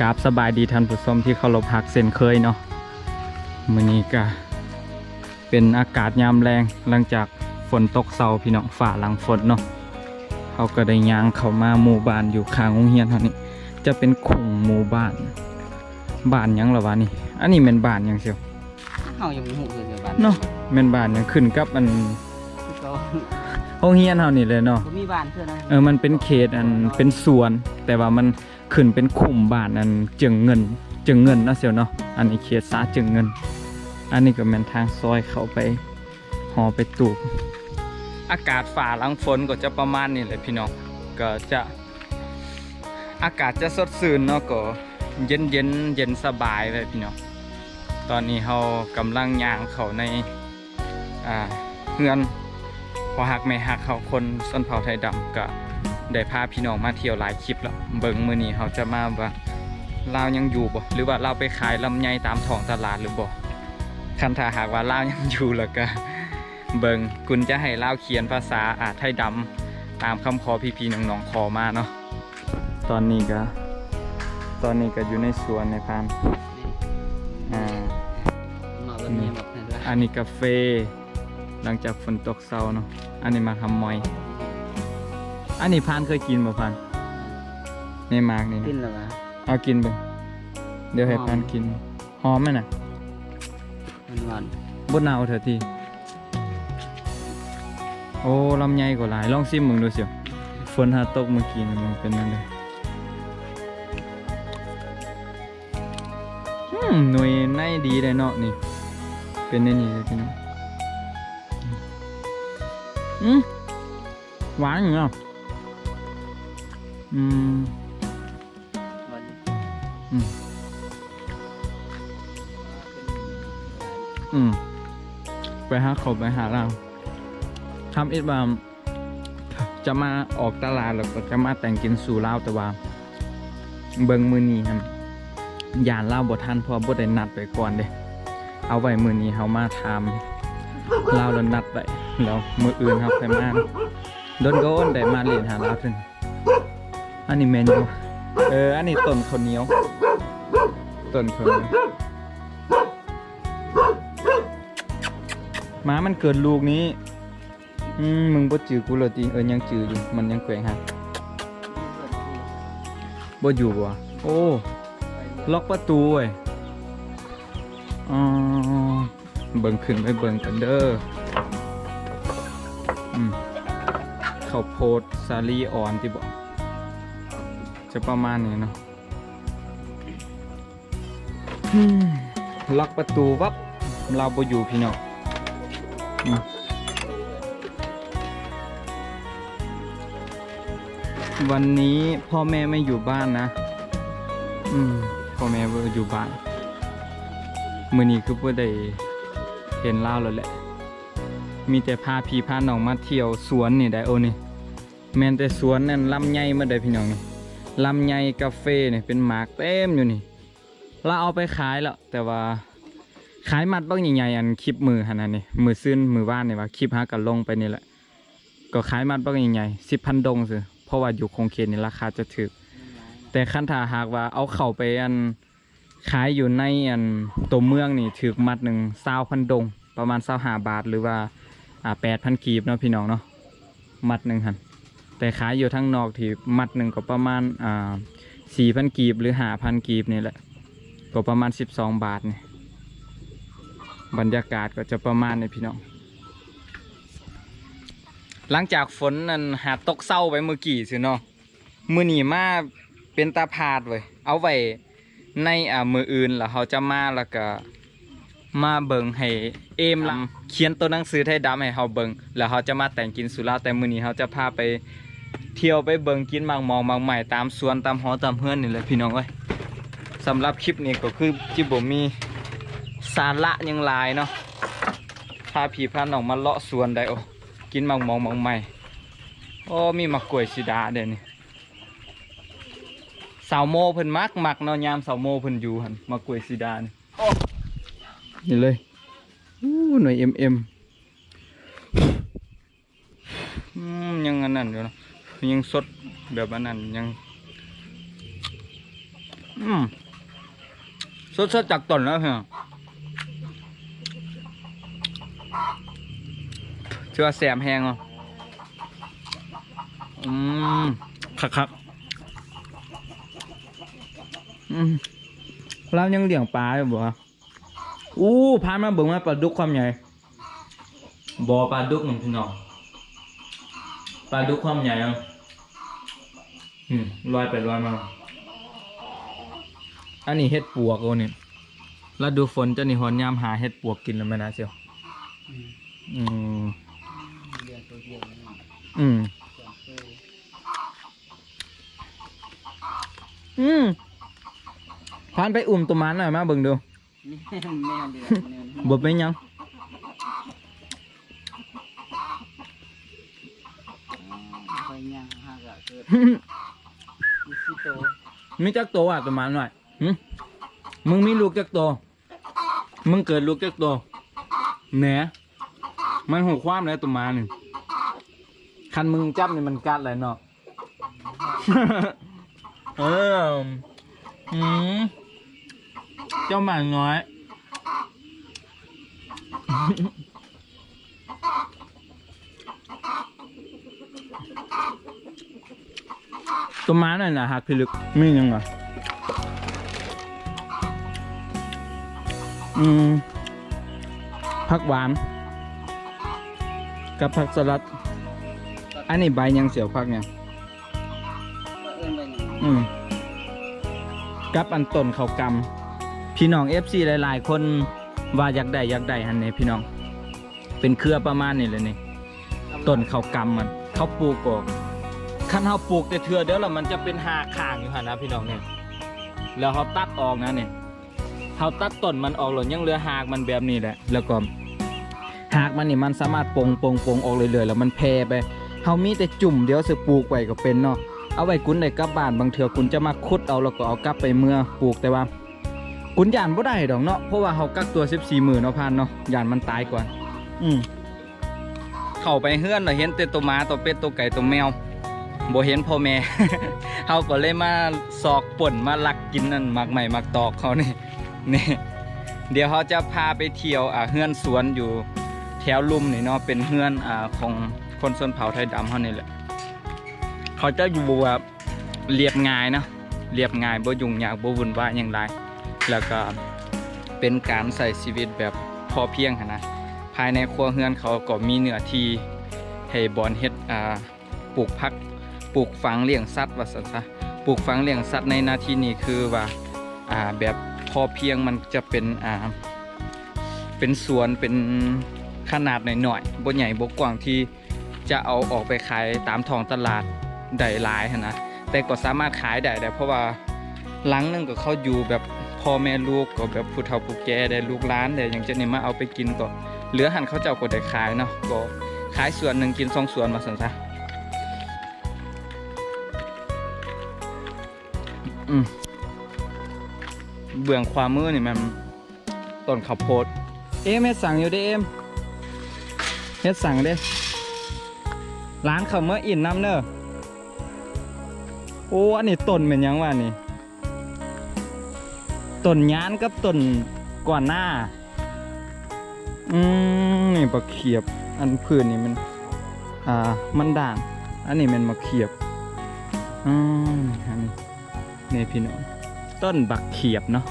กราบสบายดีท่านผู้ชมที่เคารพหักเส้นเคยเนาะมื้อนี้ก็เป็นอากาศยามแรงหลังจากฝนตกเซาพี่น้องฝ่าหลังฝนเนาะเขาก็ได้ย่างเข้ามาหมู่บ้านอยู่ข้างโรงเรียนเท่านี้ จะเป็นขุ่งหมู่บ้าน บ้านหยังเหรอวะนี่ อันนี้เป็นบ้านหยังเชียวเฮายังบ่ฮู้คือเกี่ยวกันเนาะเป็นบ้านหยังขึ้นกับอันก็โรงเรียนเฮานี่เลยเนาะบ่มีบ้านเพื่อนนะเออมันเป็นเขตอันเป็นสวน แต่ว่ามัน ขึ้นเป็นขุมบ้านอันจึงเงินจึงเงินนะเสียวเนาะอันนี้เขตสาจึงเงิน อันนี้ก็เป็นทางซอยเข้าไปหอไปตูบอากาศฝ่าหลังฝนก็จะประมาณนี้เลยพี่น้องก็จะอากาศจะสดชื่นเนาะก็เย็นเย็นเย็นสบายเลยพี่น้องตอนนี้เรากำลังย่างเขาในอ่าเฮือนพอหักไม่หักเขาคนส้นเผ่าไทยดำก็ ได้พาพี่น้องมาเที่ยวหลายคลิปแล้วเบิ่งมื้อนี้เขาจะมาว่าลาวยังอยู่บ่หรือว่าเราไปขายลำไยตามท้องตลาดหรือบ่คันถ้าหากว่าลาวยังอยู่แล้วก็ เบิ่งคุณจะให้ลาวเขียนภาษาอาไทยดำตามคำขอพี่ๆน้องๆขอมาเนาะตอนนี้ก็ ตอนนี้ก็อยู่ในสวนในพานอ่ามาแบบนี้แบบนั้นด้วยอันนี้กาแฟหลังจากฝนตกเซาเนาะอันนี้มาทำมอย อันนี้พานเคยกินบ่พานในมากนี่กินนะแล้ววะเอากินเบิ่งเดี๋ยวให้หอมพานกินหอมไหมน่ะมันหวานบนหนาวเถอะทีโอ้ลำไยกว่าหลายลองซิมมึงดูเสิฝนหาตกเมื่อกี้นี่มันเป็นนั่นเลยอืมหน่วยในดีเลยเนาะนี่ เป็นในนี่เลยพี่น้องอืมหวานอยู่เนาะ อืมหวานอืมอืมไปหาเขาไปหาเราทำอิดว่าจะมาออกตลาดแล้วก็จะมาแต่งกินสู่เล่าแต่ว่า เบิงมือนี้ครับยานเล่าบททันพราะบทได้นัดไปก่อนเด้เอาไว้มือนี้เขามาทำเล่าแล้วนัดไปแล้วมืออื่นครับไปมาโดนโกนได้มาเรียนหาเล่าถึง อันนี้เมนูเออ อันนี้ต้นข้าวเหนียวต้นข้าวเหนียวหมามันเกิดลูกนี้ อืมมึงบ่จือกูเลยตีเออยังจืออยู่ มันยังแกว่งฮะบ่อยู่บ่วะโอ้ ล็อกประตูเว้ยอ๋อเบิ่งขึ้นไปเบิ่งกันเด้ออืมข้าวโพดสาลีอ่อนที่บอก จะประมาณนี้เนาะอืมล็อกประตูวับเราบ่อยู่พี่น้องอืมวันนี้พ่อแม่ไม่อยู่บ้านนะ อืม พ่อแม่บ่อยู่บ้าน มื้อนี้คือบ่ได้เห็นเล่าวแล้วแหละ มีแต่พาพี่พาน้องมาเที่ยวสวนนี่ได้โอ้นี่แม่นแต่สวนนั่นลำไยมาได้พี่น้องนี่ ลำไยกาแฟเนี่ยเป็นหมากเต็มอยู่นี่เราเอาไปขายแล้ว แต่ว่าขายมัดบ้างใหญ่ๆอันคลิปมือขนาดนี้มือซื้นมือว่านนี่ว่าคลิปหากันลงไปนี่แหละ ก็ขายมัดบ้างใหญ่ๆสิบพันดงสิเพราะว่าอยู่คงเคนนี่ราคาจะถูกแต่คันถ้าหากว่าเอาเข้าไปอันขายอยู่ในอันตัวเมืองนี่ถือมัดหนึ่งเศร้าพันดง ประมาณเศร้าหาบาทหรือว่าอ่าแปดพันกีบเนาะพี่น้องเนาะมัดหนึ่งหัน แต่ขายอยู่ทั้งนอกที่มัดหนึ่งก็ประมาณอ่าสี่พันกีบหรือห้าพันกีบนี่แหละ ก็ประมาณสิบสองบาทนี่บรรยากาศก็จะประมาณนี้พี่น้อง หลังจากฝนนั้นหาตกเศร้าไปเมื่อกี้สิเนาะมือนีมาเป็นตาพาดเว้ยเอาไว้ในอ่ามืออื่นแล้วเขาจะมาแล้วก็มาเบิงให้เอมลำเขียนตัวหนังสือไทยดำให้เขาเบิงแล้วเขาจะมาแต่งกินสุราแต่มือนี้เขาจะพาไป เที่ยวไปเบิงกินหมากมองหมากใหม่ตามสวนตามหอตามเฮือนนี่แหละพี่น้องเอ้ยสำหรับคลิปนี้ก็คือจิบมีสาระยังหลายเนาะพาผีพาน้องมาเลาะสวนได้โอ้กินมังมองมังใหม่โอ้มีมะกล้วยสีดาเดี๋ยวนี้สาวโมเพิ่นมักมักเนาะยามสาวโมเพิ่นอยู่หันมะกล้วยสีดานี่นี่เลยอู้หน่วยเอ็มเอ็มยังอันนั้นอยู่เนาะ ยังสดแบบอันนั้นยัง อืมสดๆจากต้นแล้วเพียเชื่อว่าแสมแหงอะอืมคักๆอืมเรายังเลี้ยงปลาอยู่บ่วะอู้พามาเบิ่งมาปลาดุกความใหญ่บ่อปลาดุกหนี่พี่น้องปลาดุกความใหญ่อะ อืมลอยไปลอยมา อันนี้เห็ดปวกโอ้นี่แล้วดูฝนจะนี่หอนยามหาเห็ดปวกกินแล้วไหมนะเซียวอืมอืมเรียนตัวเดียวนี่อืม สองเคยอืมพานไปอุ่มตัวมันหน่อยมาเบิ่งดูนี่แม่แม่เดือดเนี่ยบ่เป็นหยังคอยย่างห้ากะเกิด มีสิโตมีจักโตอะตัวมันหน่อยหึมึงมีลูกจักโต มึงเกิดลูกจักโตแหนมันหูความแล้วตัวมันนี่คันมึงจับนี่มันกัดเลยเนาะ เอออืมเจ้าหมาน้อย ตัวม้าหน่อยนะฮักพิลึกมียังไงอืมผักหวาน กับผักสลัด อันนี้ใบยังเสียวผักเนี่ยอืมกับอันต้นเขากำพี่น้องเอฟซีหลาย ๆ คนว่าอยากได้อยากได้ฮันนี่พี่น้อง เป็นเครือประมาณนี้เลยนี่ต้นเขากำมัน เขาปลูกออก คันเขาปลูกแต่เถื่อเดี๋ยวแล้วมันจะเป็นหาข้างอยู่หันนะพี่น้องเนี่ย แล้วเขาตัดออกนะเนี่ยเขาตัดต้นมันออกหล่นยังเหลือหากมันแบบนี้แหละ แล้วก็หากมันนี่มันสามารถปงปงปงออกเรื่อยๆแล้วมันแพร่ไปเขามีแต่จุ่มเดี๋ยวสิปลูกไว้ก็เป็นเนาะเอาไว้กุนได้กลับบ้านบางเถื่อคุณจะมาขุดเอาแล้วก็เอากลับไปเมื่อปลูกแต่ว่ากุนยานบ่ได้ดอกเนาะเพราะว่าเขากักตัว14มื้อเนาะพานเนาะยานมันตายก่อนอืมเข้าไปเฮือนเราเห็นแต่ตัวหมาตัวเป็ดตัวไก่ตัวแมว บ่เห็นพ่อแม่เขาก็เลยมาสอกป่นมาลักกินนั่นมักใหม่มักตอกเขานี่นี่ เดี๋ยวเขาจะพาไปเที่ยวอ่าเฮือนสวนอยู่แถวลุ่มนี่เนาะเป็นเฮือนอ่าของคนชนเผ่าไทยดำเขานี่แหละเขาจะอยู่แบบเรียบง่ายนะเรียบง่ายบ่ยุ่งยากบ่วุ่นวายอย่างไรแล้วก็เป็นการใส่ชีวิตแบบพอเพียงนะภายในครัวเฮือนเขาก็มีเนื้อที่ให้บอนเฮ็ดปลูกผัก ปลูกฝังเลี้ยงสัตว์ว่าซั่นซะปลูกฝังเลี้ยงสัตว์ในนาทีนี้คือว่าอ่าแบบพอเพียงมันจะเป็นอ่าเป็นสวนเป็นขนาดหน่อยๆบ่ใหญ่บ่กว้างที่จะเอาออกไปขายตามท้องตลาดได้หลายนะแต่ก็สามารถขายได้ได้เพราะว่าหลังนึงก็เขาอยู่แบบพ่อแม่ลูกก็แบบผู้เฒ่าผู้แก่ได้ลูกหลานได้อย่างจะนี่มาเอาไปกินก็เหลือหันเขาเจ้าก็ได้ขายเนาะก็ขายส่วนหนึ่งกินสองส่วนมาสันซะ เบื้องขวามมือนี่มันต้นข้าวโพด เอ็มเฮ็ดสั่งอยู่เด้เอ็มเฮ็ดสั่งเด้ร้านขาวเมื่ออินน้ำเนอะโอ้อันนี้ต้นเป็นยังวะนี่ต้นยานกับต้นก่อนหน้า อืมนี่บักเขียบ อันพื้นนี่มัน อ่า มันด่าง อันนี้มันมาเขียบ อืมอันนี้ นี่พี่น้องต้นบักเขียบเนาะ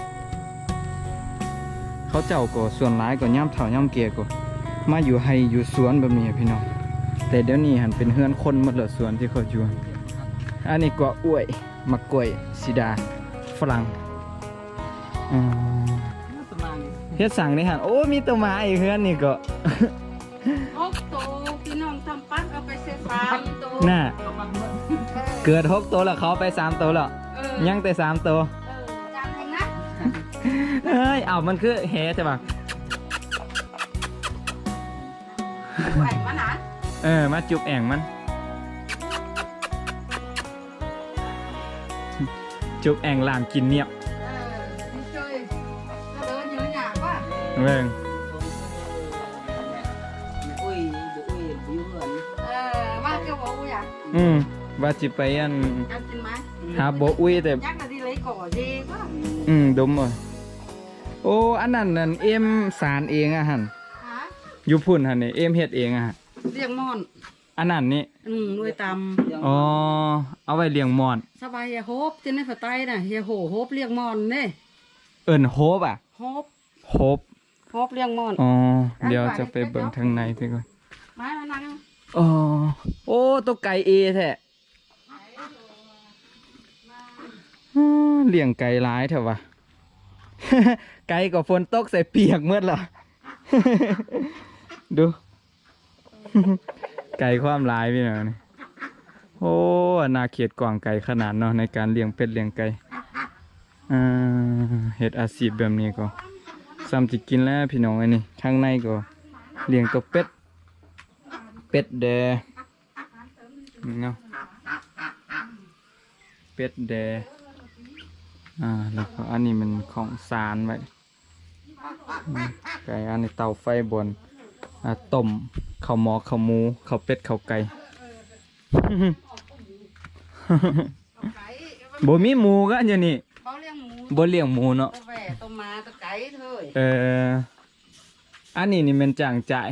เขาเจ้าก็ส่วนร้ายก็ย่ำเถ่าย่ำเกียก็มาอยู่ให้อยู่สวนแบบนี้อะพี่น้องแต่เดี๋ยวนี้หันเป็นเฮือนคนหมดเลยสวนที่เขาอยู่อันนี้ก็อ้วยมะกล้วยสีดาฝรั่งอืมประมาณนี้เฮ็ดสั่งนี่ฮะโอ้มีตัวหมาอีกเฮือนนี่ก็หกตัวพี่น้องทำปั้นเอาไปเสียสามตัวน่าประมาณนั้นเกิดหกตัวแล้วเขาไปสามตัวแล้วเออ ยังแต่สามตัวเออจำเองนะเฮ้ยเอามันคือแฮใช่ปะไหวมาหนานเออ มาจุบแอ่งมัน จุบแอ่งลามกินเนียบเออไม่ช่วยก็เดินอยู่หยาบว่าเบิ่งอุ้ยบ่อุ้ยบ่อยู่เฮือนเออว่าเจ้าบอกว่าอยากอืมว่าจิไปอันอยากกินไหม หาโบอุ้ยแต่ยักษ์นาทีเลยก่อดีว่าอืมดมบ่โอ้อันนั้นนั่นเอ็มสารเองอะหั่นฮะอยู่พุ่นหั่นนี่เอ็มเฮ็ดเองอะหั่นเลี้ยงมอนอันนั้นนี่อืมด้วยตอ๋อเอาไว้เลี้ยงมอนำสบายเฮียโฮบที่ในฝาใต้น่ะเฮียโหโฮบเลี้ยงมอนเน่เอิ้นโฮบอะโฮบโฮบโฮบเลี้ยงมอน อ๋อเดี๋ยวจะไปเบิ่งทางในไปก่อนมามานั่งอ๋อโอ้ตัวไก่เอแท้อ้า เลี้ยงไก่ร้ายเถอะวะไก่ก็ฝนตกใส่เปียกเมื่อละดู ไก่ความร้ายพี่น้องนี่โอ้นาเขียดกว่างไก่ขนาดเนาะในการเลี้ยงเป็ดเลี้ยงไก่เฮ็ดอาชีพแบบนี้ก็ซ้ำจิกินแล้วพี่น้องไอ้นี่ข้างในก็เลี้ยงตัวเป็ด เป็ดแดเนาะเป็ดแด อ่าแล้วก็อันนี้มันของสารไว้อืมไก่อันนี้เตาไฟบนอ่าต้มข้าวหมอข้าวหมูข้าวเป็ดข้าวไก่ไก่บ่มีหมูก็อันอยู่นี่เขาเลี้ยงหมูบ่เลี้ยงหมูเนาะตัวแหว่ตัวมาตัวไก่เถยเอออันนี้นี่มันจ่างจ่าย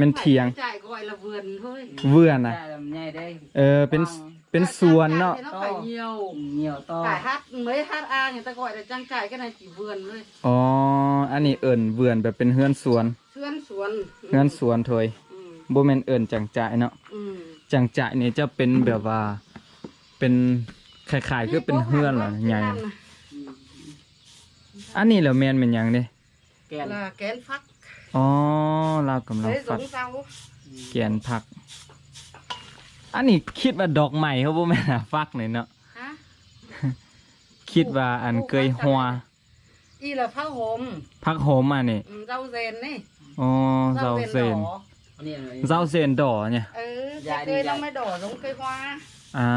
มันเทียงจ่ายก้อยละเวือนเฮ้ยเวื่อนน่ะได้ลำไยได้เออเป็น เป็นสวนเนาะจ่ยไก่เหี่ยวเหนียวต่อไก่ฮัดเมยฮัดอ่างอย่างแตะก้อยแต่จังจ่ายก็ในกี่เวือนเลยอ๋อ อันนี้เอิ่นเวื่อนแบบเป็นเฮือนสวนเชื่อนสวนเฮือนสวนเถยอืมบ่แม่นเอิ่นจังจ่ายเนาะอืมจังจ่ายนี่จะเป็นแบบว่า เป็นคล้ายๆคือเป็นเฮือนเหรอใหญ่ อันนี้เหรอแม่นเป็นหยังเด้ แกนลาแกนฟักอ๋อเรากำลังเลยสฟัดงเสาแกนผัก อันนี้คิดว่าดอกใหม่เขาบ่แม่นอะฟักเลยเนาะฮะคิดว่าอันเกยหัวอีละผ้าห่มผักโหมอันนี้อืมเจ้าเซนนี่อ๋อเซาเซนดออันนี้เซาเซนดอเนี่ยเออจะเคยต้องไม่ดอลงเคยว่าอ่า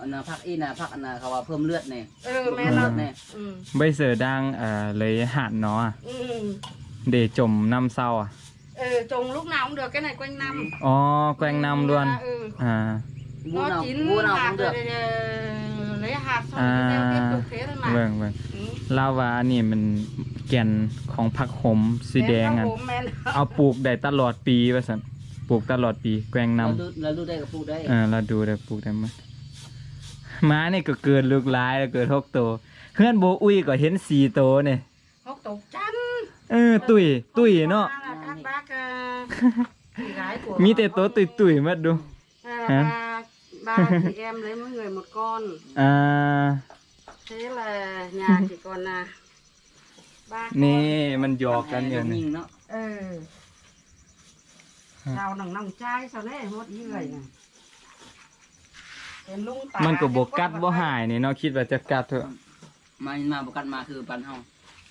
อันน่ะพักอีน่ะพักอันน่ะเขาว่าเพิ่มเลือดเนี่ยเออแม่เราเนี่ยอืมใบเสือดังเอ่อเลยหันเนาะอืมเดจมน้ำเศร้าอะ เออจงลูก nào cũng được cái này quanh năm อ๋อแกล้งนำด้วน ừ อ่าวูเนา nó chín วูเนา hạt cũng được rồi thì, ờ, lấy hạt xong À. thì gieo tiếp tục thế thôi mà เบิ่งเบิ่ง Ừ. ลาวาอันนี้มันแก่นของผักโหมสีแดง Em อะ có hốm men เอาปลูกได้ตลอดปีว่าซั่นปลูกตลอดปีแกล้งนำ เราดูเราดูได้กับพูดได้ เออเราดูได้ปลูกได้มั้ยม้านี่ก็เกิดลูกหลายแล้วเกิดหกตัวเพื่อนโบอุ้ยก็เห็นสี่ตัวเนี่ย hốc tục chăn เออ ตุยตุยเนาะ Hôm qua là các bác ờ, chị gái của มีแต่ตัวตุยตุยๆมาดู Đây là Hả? ba ba chị em lấy mỗi người một con อ่า thế là nhà chỉ còn là ba con นี่มันหยอกกันอยู่ ยิ นี่ งเนาะ ừ sao nòng nòng chai sao đấy một ý người này Đến lung tà มันก็บ cái กัด quất บ่ vào หายนี่เนาะคิดว่าจะกัดเถอะ มามาบุกันมาคือปันเฮา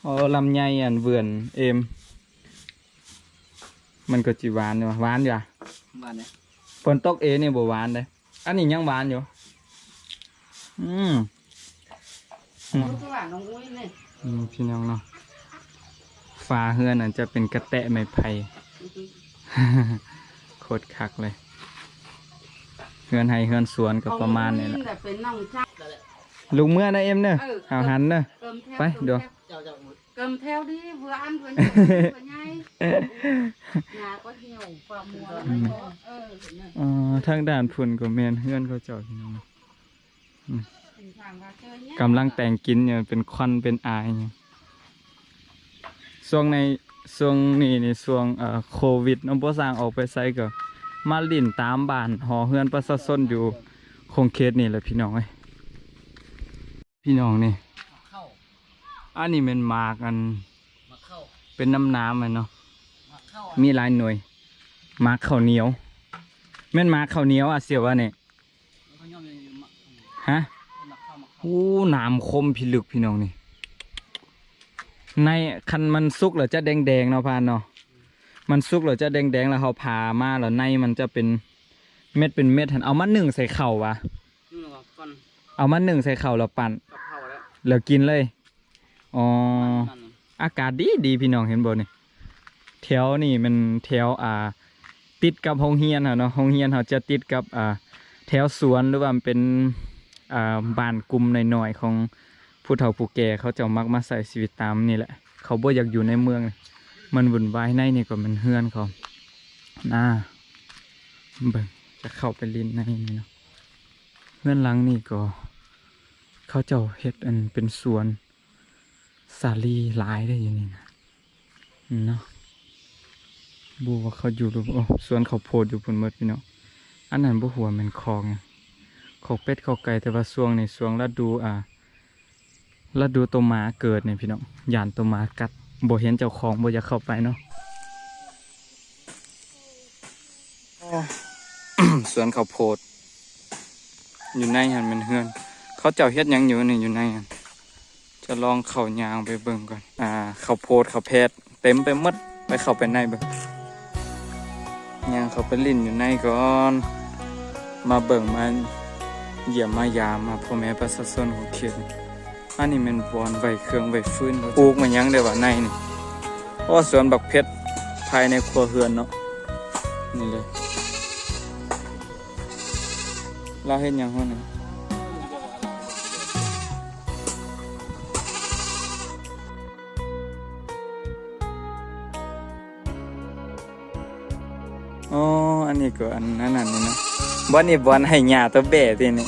อ๋อลำไยอันเวือนเอม มันก็จิหวานอยู่หวานอยู่อะบ้านเนี่ยฝนตกเอนี่บ่หวานเลยอันนี้ยังหวานอยู่ อืม Đúng cái bản đồng uy này อืมพี่น้องเนาะฝาเฮือนอันจะเป็นกระแตะไม้ไผ่ โคตรคักเลยเฮือนไห้เฮือนสวนก็ประมาณนี้แหละ là phải nòng chai ลุงเมื่อนะเอ็มเนอะเออเอาหันเนอะ cầm theo Phải, cầm được. theo. เจ้าเจ้า cầm theo đi vừa ăn vừa nhai vừa nhai nhà có nhiều vào mùa nó mới có ờ อ๋อทางด่านพุ่นก็แมนเฮือนเขาเจ้าพี่น้อง thỉnh thoảng vào chơi nhé กำลังแต่งกินเนี่ยเป็นควันเป็นอายเนี่ยช่วงในช่วงนี้นี่ช่วงเอ่อโควิดน้องบ่สร้างออกไปไสก็มาลิ่นตามบ้านหอเฮือนประชาชนอยู่คงเขตนี่แหละพี่น้องเอ้ยพี่น้องนี่เข้า อันนี้เป็นหมากอันมาเข้าเป็นน้ำน้ำมันเนาะมาเข้ามีหลายหน่วยหมากข้าวเหนียวแม่นหมากข้าวเหนียวอะเสียวว่าเนี่ยเขาย่อมอยู่มาฮะมาเข้ามาเข้าโอ้หนามคมพิลึกพี่น้องนี่ในคันมันสุกแล้วจะแดงๆเนาะพานเนาะมันสุกแล้วจะแดงๆแล้วเขาผ่ามาแล้วในมันจะเป็นเม็ดเป็นเม็ดหันเอามาหนึ่งใส่เข่าวะนี่เราก่อนเอามาหนึ่งใส่เข่าวแล้วปั่นกับเข้าแล้ว แล้วกินเลย อ๋อ อากาศดีดีพี่น้องเห็นบ่นี่แถวนี่มันแถวอ่า ติดกับโรงเรียนอะเนาะโรงเรียนเขาจะติดกับอ่าแถวสวนหรือว่ามันเป็นอ่าบ้านกลุ่มหน่อยๆของผู้เฒ่าผู้แก่เขาเจะมักมาใส่ชีวิตตามนี่แหละ เขาบ่อยากอยู่ในเมือง มันวุ่นวายในนี่ก็มันเฮือนเขาน่าเบิ่งจะเข้าไปลินในนี่เนาะเฮือนหลังนี่ก็ เขาเจ้าเฮ็ดอันเป็นสวน สาลีหลายได้อยู่นี่นะอืมเนาะบูว่าเขาอยู่รือโอ้สวนเขาโพดอยู่พุ่นมดพี่เนาะอันนั้นบ่หัวมันคลองเขาเป็ดเขาไก่แต่ว่าช่วงในช่วงฤดูอ่าฤดูตัวหมาเกิดเนี่ยพี่เนาะยานตัวหมากัดบ่เห็นเจ้าของบ่อยากเข้าไปเนาะสวนเขาโพดอยู่ในหันมันเฮือน เขาเจ้าเฮ็ดยังอยู่นี่อยู่ในหัน จะลองเข้ายางไปเบิ่งก่อน อ่า เข้าโพดเข้าแพดเต็มไปหมดไปเข้าไปในเบิ่งยางเข้าไปลิ้นอยู่ในก่อน มาเบิ่งมาเหยี่ยมมายามมาพ่อแม่ประชาชนของเขตนี่อันนี้มันบอนไว้เครื่องไว้ฟื้นปลูกมันยังได้ว่าในนี่เพราะว่าสวนบักเพชรภายในครัวเรือนเนาะนี่เลยเราเห็นยังห้องนี่ อ๋อ อันนี้ก็อันนั้นอันนี้นะบอนนี่บอนให้หญ้าตัวแบ่ทีนี่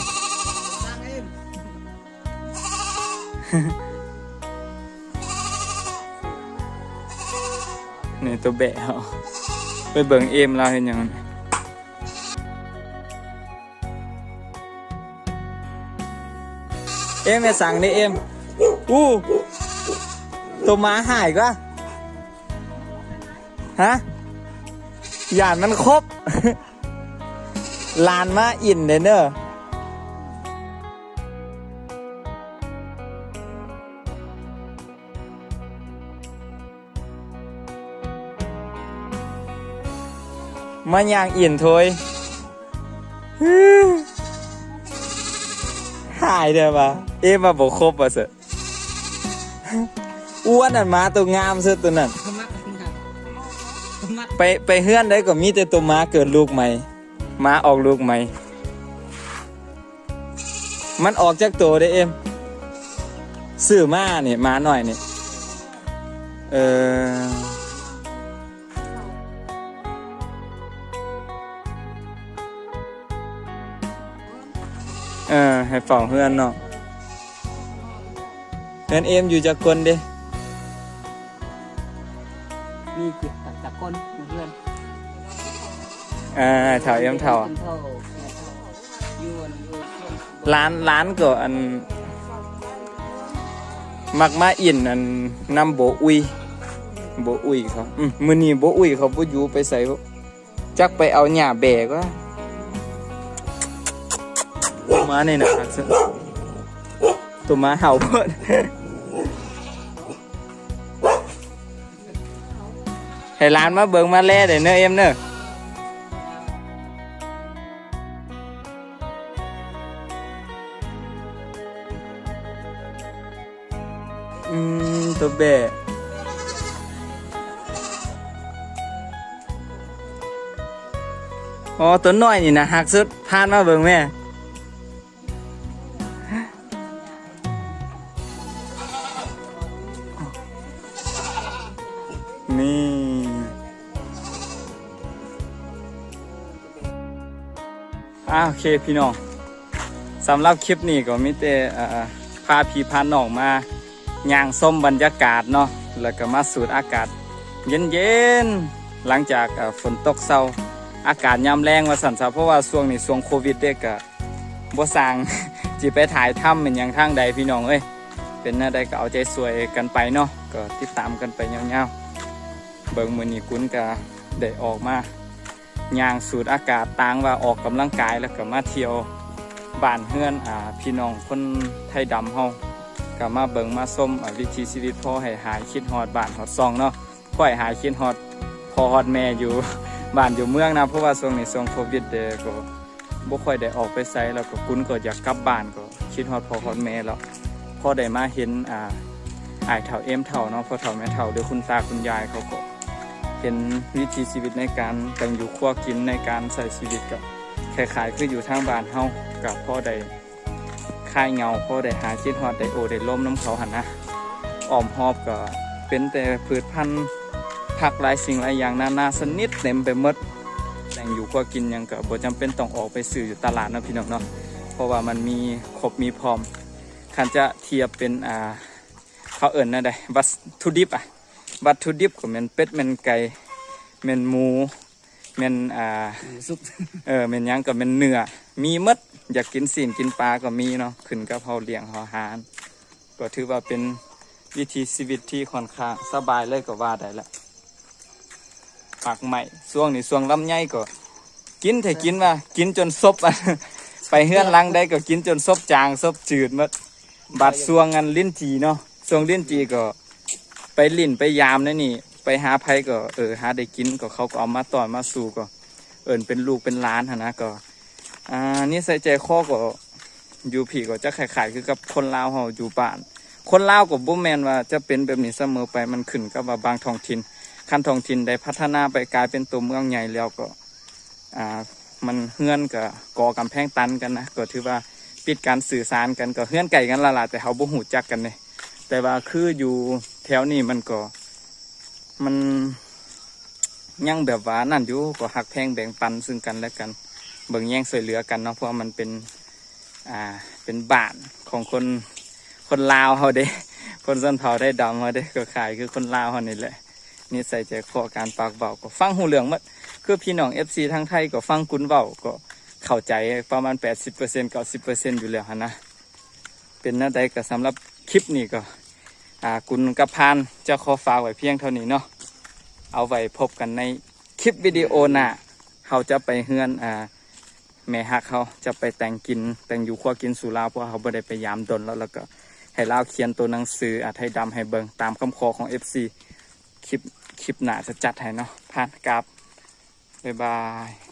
นี่ตัวแบะเขาไปเบิ่งเอมเราเห็นหยังนั้นเอ็มไปสั่งนี่เอ็มอู้ตัวหม้าหายก็ฮะ หย่านมันครบ ลานมาอินเด้อเนอะมาย่างอินถอยหายเด้อปะเอ็มมาบอกครบอะเสอะอ้วนอันมาตัวงามเสอตัวนั้น ไปไปเฮือนได้ก็มีแต่ตัวม้าเกิดลูกใหม่ม้าออกลูกใหม่ มันออกจากตัวได้เอ็มซื้อมาเนี่ยม้าหน่อยเนี่ยเออเออให้ฝ้าเฮือนเนาะเฮือนเอ็มอยู่จากคนเด้ นี่คือตักตะก้นเพื่อนอ่าแถวเอ็มแถวเป็นเท่าอยู่อันอยู่ช่วงร้านร้านก็อันมัก มาอินอันนำโบอุยโบอุยเขาอืมมื้อ โอเคพี่น้องสำหรับคลิปนี้ก็มีแต่อ่าพาพี่พาน้องมาย่างส้มบรรยากาศเนาะแล้วก็มาสูดอากาศ เย็นๆหลังจากฝนตกเศร้าอากาศยามแรงว่าสั่นซะเพราะว่าช่วงนี้ช่วงโควิดเด็กก็บ่สร้างจิไปถ่ายถ้ำเป็นอย่างทางใดพี่น้องเอ้ยเป็นหน้าใดก็เอาใจสวยกันไปเนาะก็ติดตามกันไปยาวๆเบิ่งมือนี้คุณก็ได้ออกมา ย่างสูดอากาศต่างว่าออกกำลังกายแล้วก็มาเที่ยวบ้านเฮือนอ่าพี่น้องคนไทยดำเฮาก็มาเบิ่งมาส้มวิถีชีวิตพ่อให้หายคิดฮอดบ้านฮอดซองเนาะพ่อให้หายคิดฮอดพ่อฮอดแม่อยู่บ้านอยู่เมืองนะเพราะว่าช่วงนี้ช่วงโควิดเด้อก็บ่ค่อยได้ออกไปไสแล้วก็คุณก็อยากกลับบ้านก็คิดฮอดพ่อฮอดแม่แล้วพอได้มาเห็นอ่าอ้ายเฒ่าเอ็มเฒ่าเนาะพ่อเฒ่าแม่เฒ่าหรือคุณตาคุณยายเขาก็ เห็นวิถีชีวิตในการแต่งอยู่ครัวกินในการใช้ชีวิตกับคล้ายๆคืออยู่ทางบ้านเฮากับพ่อได้คายเงาพ่อได้หาคิดฮอดได้โอได้ล้มน้ำเขาหันนะอ้อมหอบก็เป็นแต่พืชพันธุ์ผักหลายสิ่งหลายอย่างนานาสนิทเต็มไปหมดแต่งอยู่ก็กินยังก็บ่จำเป็นต้องออกไปซื้ออยู่ตลาดนะพี่น้องเนาะเพราะว่ามันมีครบมีพร้อมคันจะเทียบเป็นอ่าเขาเอิ่นนะได้วัตถุดิบอะ วัตถุดิบก็แม่นเป็ดแม่นไก่แม่นหมูแม่นอ่าซุปเออแม่นหยังก็แม่นเนื้อมีหมดอยากกินสินกินปลาก็มีเนาะขึ้นกับเฮาเลี้ยงเฮาหาร ก็ถือว่าเป็นวิธีชีวิตที่ค่อนข้างสบายเลยก็ว่าได้ละปากใหม่ช่วงนี้ช่วงลำไยก็ กินแต่กินว่ากินจนซบอะไปเฮือนหลังได้ก็กินจนซบจางซบจืดหมดบัดช่วงงันลิ้นจีเนาะช่วงลิ้นจีก็ ไปลิ้นไปยามนั่นนี่ ไปหาไผก็เออหาได้กินก็เขาก็เอามาต่อยมาสู่ก็ เอินเป็นลูกเป็นล้านหนนะก็อ่านี่ใส่ใจข้อก็อยู่ผีก็จะขายๆคือกับคนลาวเฮาอยู่บ้าน คนลาวกับบ่แมนว่าจะเป็นแบบนี้เสมอไปมันขึ้นกับว่าบางท้องถิ่นคันท้องถิ่นได้พัฒนาไปกลายเป็นตัวเมืองใหญ่แล้วก็อ่ามันเฮือนกับก่อกำแพงตันกันนะก็ถือว่าปิดการสื่อสารกันก็เฮือนไก่กันละล่ะแต่เขาบ่หูจักกันเลย แต่ว่าคืออยู่แถวนี้มันก็ มันยังแบบว่านั่นอยู่ก็หักแพงแบ่งปันซึ่งกันและกันเบิ่งแย่งช่วยเหลือกันเนาะเพราะมันเป็นอ่าเป็นบ้านของคนคนลาวเขาเด้คนส้นเผาได้ดำเขาเด้ก็ขายคือคนลาวเขานี่แหละนี่ใส่ใจคอการปากเบาก็ฟังหูเหลืองหมดคือพี่น้องเอฟซีทั้งไทยก็ฟังกุนเบาก็เข้าใจประมาณ 80% 90%อร์เซ็นต์อยู่แล้วนนะเป็นหน้าใดก็สำหรับคลิปนี้ก็ อ่ากุนกับพานจะขอฝากไว้เพียงเท่านี้เนาะเอาไว้พบกันในคลิปวิดีโอหน้าเขาจะไปเฮือนอ่าแม่ฮักเขาจะไปแต่งกินแต่งอยู่ครัวกินสุราเพราะเขาไม่ได้ไปยามดนแล้วแล้วก็ให้เล่าเขียนตัวหนังสืออาไทยดำให้เบิงตามคำขอของ FC คลิปคลิปหน้าจะจัดให้เนาะผ่านกราบบ๊ายบาย